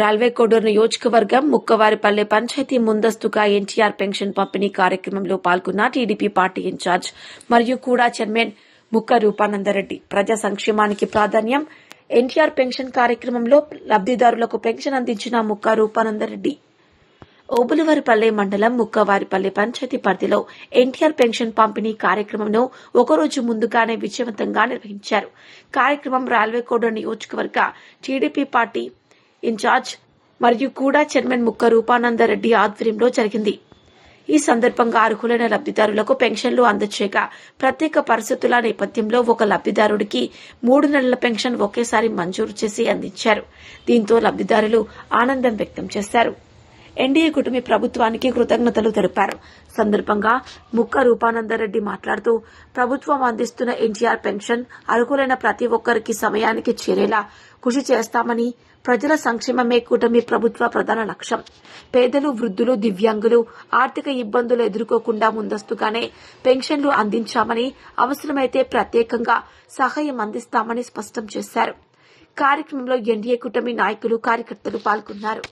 రాల్వే కోడూరు నియోజకవర్గం ముక్కవారిపల్లె పంచాయతీ ముందస్తుగా ఎన్టీఆర్ పెన్షన్ పంపిణీ కార్యక్రమంలో పాల్గొన్న టీడీపీ పార్టీ ఇన్ఛార్జ్ మరియు కూడా చైర్మన్ ముక్క రూపానందరెడ్డి. ప్రజా సంక్షేమానికి ప్రాధాన్యం ఎన్టీఆర్ పెన్షన్ కార్యక్రమంలో లబ్దిదారులకు పెన్షన్ అందించిన ముక్క రూపానందరెడ్డి. ఓబులవారిపల్లె మండలం ముక్కవారిపల్లె పంచాయతీ పరిధిలో ఎన్టీఆర్ పెన్షన్ పంపిణీ కార్యక్రమంను ఒకరోజు ముందుగానే విజయవంతంగా నిర్వహించారు. కార్యక్రమం రైల్వే కోడ నియోజకవర్గ టీడీపీ పార్టీ ఇన్ఛార్జ్ మరియు కూడా చైర్మన్ ముక్క రూపానందరెడ్డి ఆధ్వర్యంలో జరిగింది. ఈ సందర్భంగా అర్హులైన లబ్దిదారులకు పెన్షన్లు అందచేయగా ప్రత్యేక పరిస్థితుల నేపథ్యంలో ఒక లబ్దిదారుడికి మూడు నెలల పెన్షన్ ఒకేసారి మంజూరు చేసి అందించారు. దీంతో లబ్దిదారులు ఆనందం వ్యక్తం చేశారు. ఎన్డీఏ కూటమి ప్రభుత్వానికి కృతజ్ఞతలు తెలిపారు. సందర్భంగా ముక్క రూపానందరెడ్డి మాట్లాడుతూ ప్రభుత్వం అందిస్తున్న ఎన్టీఆర్ పెన్షన్ అర్హులైన ప్రతి ఒక్కరికి సమయానికి చేరేలా కృషి చేస్తామని ప్రజల సంక్షేమమే కూటమి ప్రభుత్వ ప్రధాన లక్ష్యం. పేదలు వృద్ధులు దివ్యాంగులు ఆర్థిక ఇబ్బందులు ఎదుర్కోకుండా ముందస్తుగానే పెన్షన్లు అందించామని అవసరమైతే ప్రత్యేకంగా సహాయం అందిస్తామని స్పష్టం చేశారు. కార్యక్రమంలో ఎన్డీఏ కూటమి నాయకులు కార్యకర్తలు పాల్గొన్నారు.